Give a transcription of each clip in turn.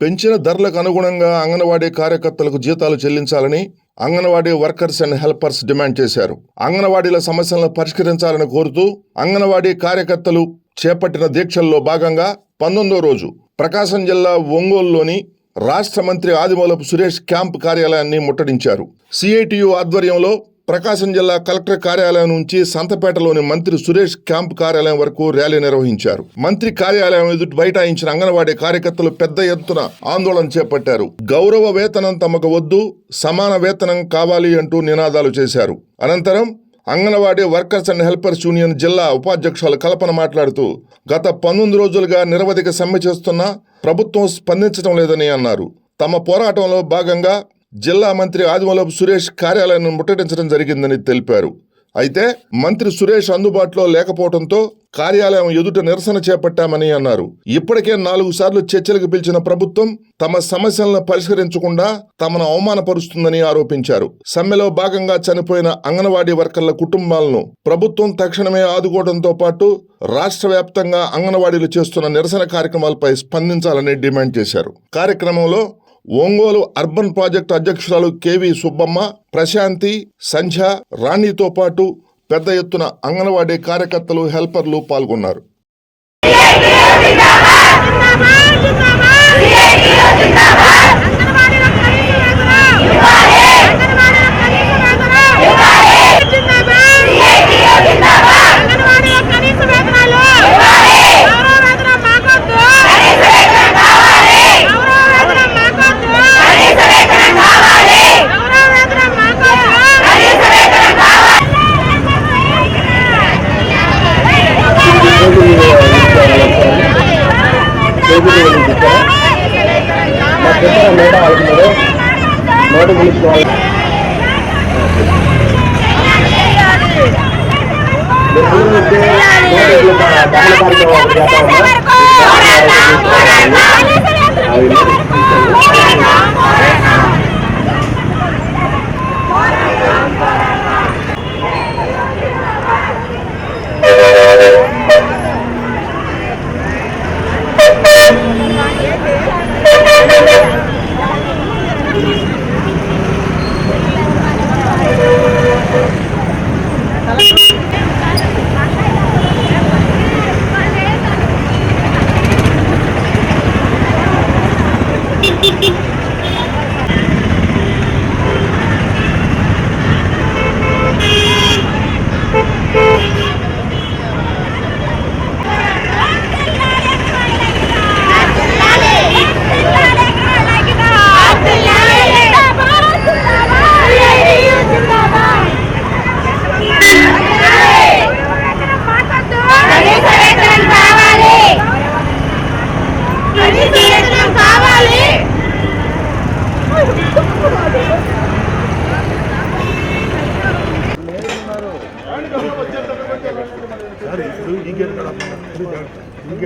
పెంచిన ధరలకు అనుగుణంగా అంగన్వాడీ కార్యకర్తలకు జీతాలు చెల్లించాలని Anganwadi workers and helpers demand చేశారు. అంగన్వాడీల సమస్యలను పరిష్కరించాలని కోరుతూ అంగన్వాడీ కార్యకర్తలు చేపట్టిన దీక్షల్లో భాగంగా పంతొమ్మిదో రోజు ప్రకాశం జిల్లా ఒంగోలులోని రాష్ట్ర మంత్రి ఆదిమూలపు సురేష్ క్యాంప్ కార్యాలయాన్ని ముట్టడించారు. సిఐటియు ఆధ్వర్యంలో ప్రకాశం జిల్లా కలెక్టర్ కార్యాలయం నుంచి సంతపేటలోని మంత్రి సురేష్ క్యాంప్ కార్యాలయం వరకు ర్యాలీ నిర్వహించారు. మంత్రి కార్యాలయం ఎదుటి బైఠాయించిన అంగన్వాడీ కార్యకర్తలు పెద్ద ఎత్తున ఆందోళన చేపట్టారు. గౌరవ వేతనం తమకు వద్దు సమాన వేతనం కావాలి అంటూ నినాదాలు చేశారు. అనంతరం Anganwadi workers and helpers union జిల్లా ఉపాధ్యక్షులు కల్పన మాట్లాడుతూ గత పంతొమ్మిది రోజులుగా నిరవధిక సమ్మె చేస్తున్నా ప్రభుత్వం స్పందించడం లేదని అన్నారు. తమ పోరాటంలో భాగంగా జిల్లా మంత్రి ఆదిమూలపు సురేష్ కార్యాలయాన్ని ముట్టడించడం జరిగిందని తెలిపారు. అయితే మంత్రి సురేష్ అందుబాటులో లేకపోవడంతో కార్యాలయం ఎదుట నిరసన చేపట్టామని అన్నారు. ఇప్పటికే నాలుగు సార్లు చర్చలకు పిలిచిన ప్రభుత్వం తమ సమస్యలను పరిష్కరించకుండా తమను అవమానపరుస్తుందని ఆరోపించారు. సమ్మెలో భాగంగా చనిపోయిన అంగన్వాడీ వర్కర్ల కుటుంబాలను ప్రభుత్వం తక్షణమే ఆదుకోవడంతో పాటు రాష్ట్ర వ్యాప్తంగా అంగన్వాడీలు చేస్తున్న నిరసన కార్యక్రమాలపై స్పందించాలని డిమాండ్ చేశారు. కార్యక్రమంలో ఒంగోలు అర్బన్ ప్రాజెక్టు అధ్యక్షురాలు కెవి సుబ్బమ్మ ప్రశాంతి సంధ్య రాణితో పాటు పెద్ద ఎత్తున అంగన్వాడీ కార్యకర్తలు హెల్పర్లు పాల్గొన్నారు. నోటు పిలుచుకోవాలి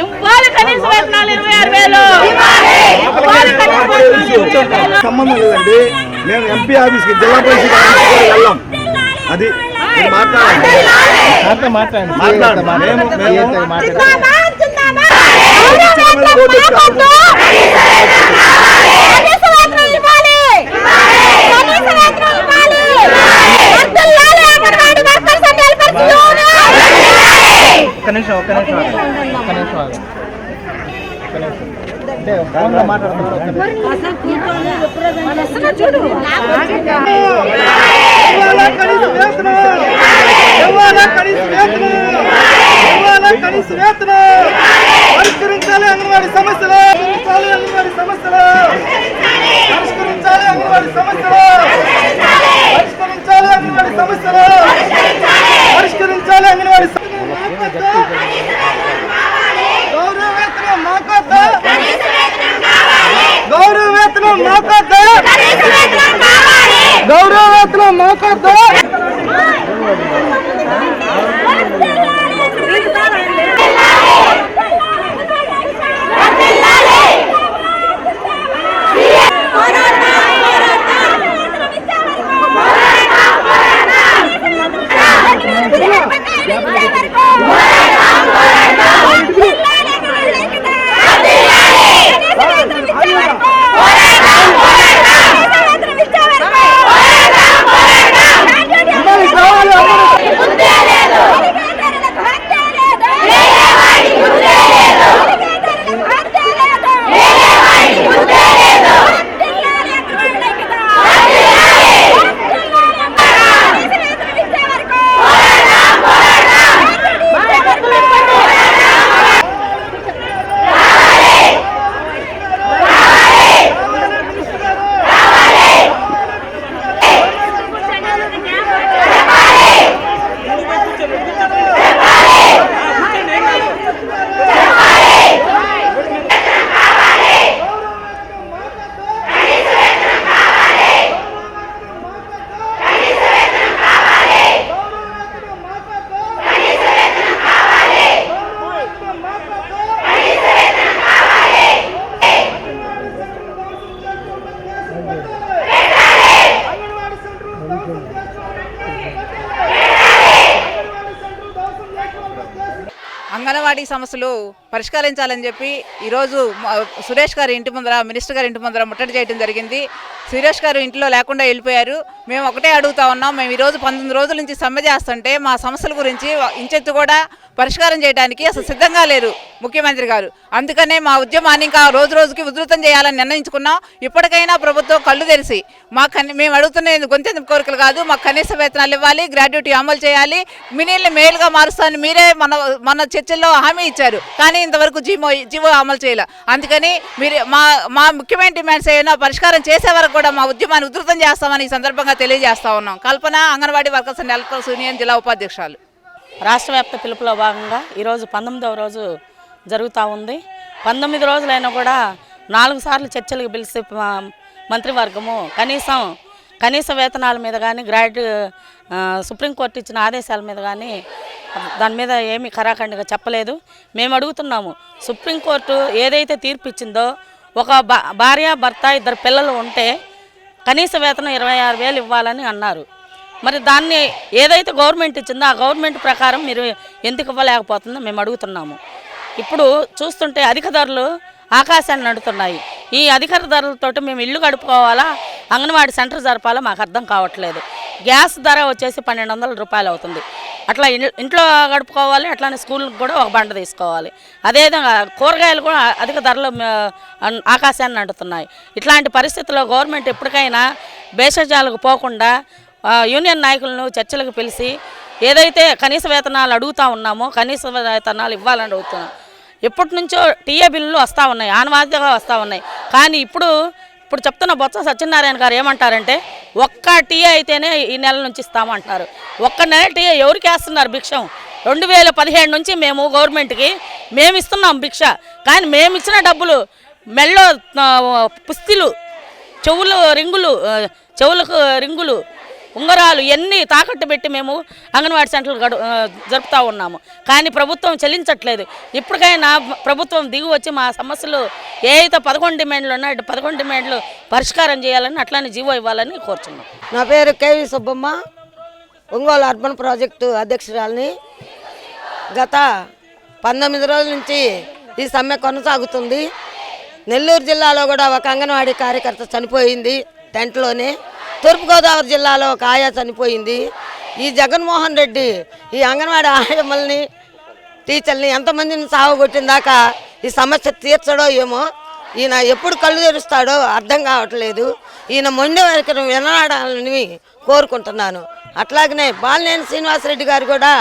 ఇవ్వాలి కనీస వేతనాలు ఇరవై ఆరు వేలు ఇవ్వాలి కనీస వేతనాలు ఇరవై ఆరు వేలు. సంబంధం లేదండి. మేము ఎంపీ ఆఫీస్కి జిల్లా పరిషత్ ఆఫీస్కి వెళ్ళాం. అది మాట్లాడండి. మాట్లాడండి. Helpers union. ఒక్క నిమిషం ఒక్క నిమిషం. ఒక్క నిమిషం. ఒక్క నిమిషం. అంటే ఫోన్లో మాట్లాడుతున్నారు ఒక్క Oh, God! సమస్యలు పరిష్కరించాలని చెప్పి ఈరోజు సురేష్ గారి ఇంటి ముందర మినిస్టర్ గారి ఇంటి ముందర ముట్టడి చేయడం జరిగింది. సురేష్ గారు ఇంట్లో లేకుండా వెళ్ళిపోయారు. మేము ఒకటే అడుగుతా ఉన్నాం. మేము ఈరోజు పంతొమ్మిది రోజుల నుంచి సమ్మె చేస్తుంటే మా సమస్యల గురించి ఇంచెత్తు కూడా పరిష్కారం చేయడానికి అసలు సిద్ధంగా లేరు ముఖ్యమంత్రి గారు. అందుకనే మా ఉద్యమాన్ని ఇంకా రోజు రోజుకి ఉధృతం చేయాలని నిర్ణయించుకున్నాం ఇప్పటికైనా ప్రభుత్వం కళ్ళు తెరిచి మా కని మేము అడుగుతున్న గొంతెందుకు కోరికలు కాదు మాకు కనీస వేతనాలు ఇవ్వాలి గ్రాడ్యుటీ అమలు చేయాలి మినీల్ని మేలుగా మారుస్తాను మీరే మన మన చర్చల్లో హామీ ఇచ్చారు. కానీ ఇంతవరకు జీవో జీవో అమలు చేయలే. అందుకని మీరు మా మా ముఖ్యమైన డిమాండ్స్ ఏమైనా పరిష్కారం చేసే వరకు కూడా మా ఉద్యమాన్ని ఉధృతం చేస్తామని ఈ సందర్భంగా తెలియజేస్తా ఉన్నాం. కల్పన అంగన్వాడీ వర్కర్స్ నెలకొల సూనియన్ యూనియన్ జిల్లా ఉపాధ్యక్షురాలు. రాష్ట్ర వ్యాప్త పిలుపులో భాగంగా ఈరోజు పంతొమ్మిదవ రోజు జరుగుతూ ఉంది. పంతొమ్మిది రోజులైనా కూడా నాలుగు సార్లు చర్చలకు పిలిచి మంత్రివర్గము కనీసం కనీస వేతనాల మీద కానీ గ్రాడ్యు సుప్రీంకోర్టు ఇచ్చిన ఆదేశాల మీద కానీ దాని మీద ఏమీ ఖరాఖండిగా చెప్పలేదు. మేము అడుగుతున్నాము సుప్రీంకోర్టు ఏదైతే తీర్పు ఇచ్చిందో ఒక భార్య భర్త ఇద్దరు పిల్లలు ఉంటే కనీస వేతనం ఇరవై ఆరు వేలు ఇవ్వాలని అన్నారు. మరి దాన్ని ఏదైతే గవర్నమెంట్ ఇచ్చిందో ఆ గవర్నమెంట్ ప్రకారం మీరు ఎందుకు ఇవ్వలేకపోతుందో మేము అడుగుతున్నాము. ఇప్పుడు చూస్తుంటే అధిక ధరలు ఆకాశాన్ని నడుతున్నాయి. ఈ అధిక ధరలతోటి మేము ఇల్లు గడుపుకోవాలా? అంగన్వాడీ సెంటర్ జరపాలా? మాకు అర్థం కావట్లేదు. గ్యాస్ ధర వచ్చేసి పన్నెండు వందల రూపాయలు అవుతుంది. అట్లా ఇంట్లో గడుపుకోవాలి అట్లానే స్కూల్కి కూడా ఒక బండ తీసుకోవాలి. అదేవిధంగా కూరగాయలు కూడా అధిక ధరలు ఆకాశాన్ని అంటున్నాయి ఇట్లాంటి పరిస్థితుల్లో గవర్నమెంట్ ఎప్పటికైనా భేషజాలకు పోకుండా యూనియన్ నాయకులను చర్చలకు పిలిచి ఏదైతే కనీస వేతనాలు అడుగుతా ఉన్నామో కనీస వేతనాలు ఇవ్వాలని అడుగుతున్నాం. ఎప్పటి నుంచో టీఏ బిల్లులు వస్తూ ఉన్నాయి ఆనవాదిగా వస్తూ ఉన్నాయి. కానీ ఇప్పుడు ఇప్పుడు చెప్తున్న బొత్స సత్యనారాయణ గారు ఏమంటారంటే ఒక్క టీఏ అయితేనే ఈ నెల నుంచి ఇస్తామంటారు. ఒక్క నెల టీఏ ఎవరికి వేస్తున్నారు భిక్షం? రెండు వేల పదిహేడు నుంచి మేము గవర్నమెంట్కి మేము ఇస్తున్నాం భిక్ష. కానీ మేము ఇచ్చిన డబ్బులు మెల్లో పుస్తిలు చెవులు రింగులు చెవులకు రింగులు ఉంగరాలు ఎన్ని తాకట్టు పెట్టి మేము అంగన్వాడీ సెంటర్లు గడు జరుపుతూ ఉన్నాము. కానీ ప్రభుత్వం చెల్లించట్లేదు. ఇప్పటికైనా ప్రభుత్వం దిగి వచ్చి మా సమస్యలు ఏదైతే పదకొండు డిమాండ్లు ఉన్నాయో పదకొండు డిమాండ్లు పరిష్కారం చేయాలని అట్లానే జీవో ఇవ్వాలని కోరుచున్నాం. నా పేరు KV Subbamma. Ongole urban project అధ్యక్షురాలని. గత పంతొమ్మిది రోజుల నుంచి ఈ సమ్మె కొనసాగుతుంది. నెల్లూరు జిల్లాలో కూడా ఒక అంగన్వాడీ కార్యకర్త చనిపోయింది టెంట్లోనే. తూర్పుగోదావరి జిల్లాలో ఒక ఆయా చనిపోయింది. ఈ జగన్మోహన్ రెడ్డి ఈ అంగన్వాడీ ఆయమ్మల్ని టీచర్ని ఎంతమందిని సావగొట్టిన దాకా ఈ సమస్య తీర్చడో ఏమో ఈయన ఎప్పుడు కళ్ళు తెరుస్తాడో అర్థం కావట్లేదు. ఈయన మొండి వరకు వినడాలని కోరుకుంటున్నాను. అట్లాగనే బాలినేని శ్రీనివాసరెడ్డి గారు కూడా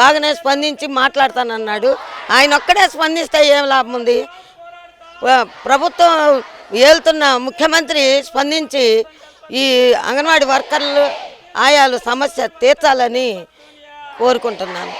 బాగానే స్పందించి మాట్లాడతానన్నాడు. ఆయన ఒక్కడే స్పందిస్తే ఏం లాభం ఉంది? ప్రభుత్వం ఏలుతున్న ముఖ్యమంత్రి స్పందించి ఈ అంగన్వాడీ వర్కర్లు ఆయాలు సమస్య తీర్చాలని కోరుకుంటున్నాను.